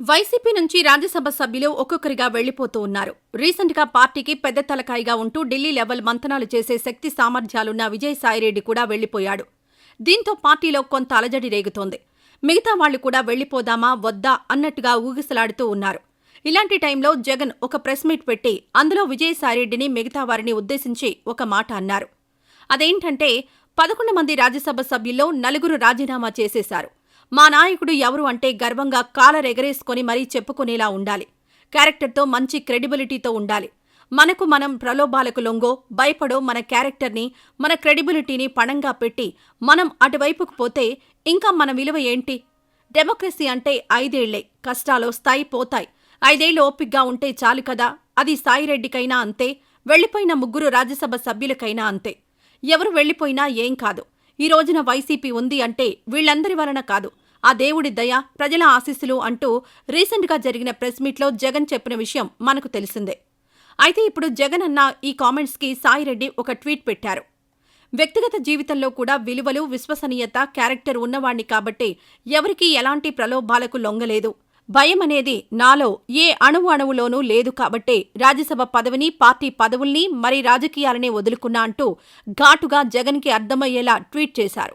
YCP నుంచి రాజ్యసభ సభ్యులు ఒక్కొక్కరిగా వెళ్ళిపోతూ ఉన్నారు. రీసెంట్గా పార్టీకి పెద్ద తలకాయిగా ఉంటూ ఢిల్లీ లెవెల్ మంతనాలు చేసే శక్తి సామర్థ్యాలున్న విజయసాయిరెడ్డి కూడా వెళ్ళిపోయాడు దీంతో పార్టీలో కొంత అలజడి రేగుతోంది. మిగతా వాళ్ళు కూడా వెళ్ళిపోదామా వద్దా అన్నట్టుగా ఊగిసలాడుతూ ఉన్నారు. ఇలాంటి టైంలో జగన్ ఒక ప్రెస్ మీట్ పెట్టి అందులో విజయసాయిరెడ్డిని మిగతా వారిని ఉద్దేశించి ఒక మాట అన్నారు. అదేంటంటే పదకొండు మంది రాజ్యసభ సభ్యుల్లో నలుగురు రాజీనామా చేసేశారు. మా నాయకుడు ఎవరు అంటే గర్వంగా కాలరెగరేసుకొని మరీ చెప్పుకునేలా ఉండాలి. క్యారెక్టర్తో మంచి క్రెడిబిలిటీతో ఉండాలి. మనకు మనం ప్రలోభాలకు లొంగో భయపడో మన క్యారెక్టర్ని మన క్రెడిబిలిటీని పణంగా పెట్టి మనం అటువైపుకు పోతే ఇంకా మన విలువ ఏంటి? డెమోక్రసీ అంటే ఐదేళ్ళే కష్టాలొస్తాయి పోతాయి. ఐదేళ్ళు ఓపిగ్గా ఉంటే చాలు కదా అది సాయిరెడ్డికైనా అంతే వెళ్ళిపోయిన ముగ్గురు రాజ్యసభ సభ్యులకైనా అంతే. ఎవరు వెళ్ళిపోయినా ఏం కాదు. ఈ రోజున వైసీపీ ఉంది అంటే వీళ్ళందరి వలన కాదు. ఆ దేవుడి దయ ప్రజల ఆశీస్సులు అంటూ రీసెంట్గా జరిగిన ప్రెస్ మీట్లో జగన్ చెప్పిన విషయం మనకు తెలిసిందే. అయితే ఇప్పుడు జగన్ అన్న ఈ కామెంట్స్కి సాయిరెడ్డి ఒక ట్వీట్ పెట్టారు. వ్యక్తిగత జీవితంలో కూడా విలువలు విశ్వసనీయత క్యారెక్టర్ ఉన్నవాణ్ణి కాబట్టి ఎవరికీ ఎలాంటి ప్రలోభాలకు లొంగలేదు. భయమనేది నాలో ఏ అణువు అణువులోనూ లేదు కాబట్టే రాజ్యసభ పదవిని పార్టీ పదవుల్ని మరి రాజకీయాలనే వదులుకున్నా అంటూ ఘాటుగా జగన్కి అర్థమయ్యేలా ట్వీట్ చేశారు.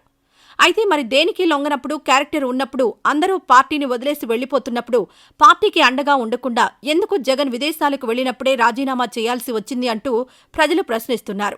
అయితే మరి దేనికి లొంగనప్పుడు క్యారెక్టర్ ఉన్నప్పుడు అందరూ పార్టీని వదిలేసి వెళ్ళిపోతున్నప్పుడు పార్టీకి అండగా ఉండకుండా ఎందుకు జగన్ విదేశాలకు వెళ్ళినప్పుడే రాజీనామా చేయాల్సి వచ్చింది అంటూ ప్రజలు ప్రశ్నిస్తున్నారు.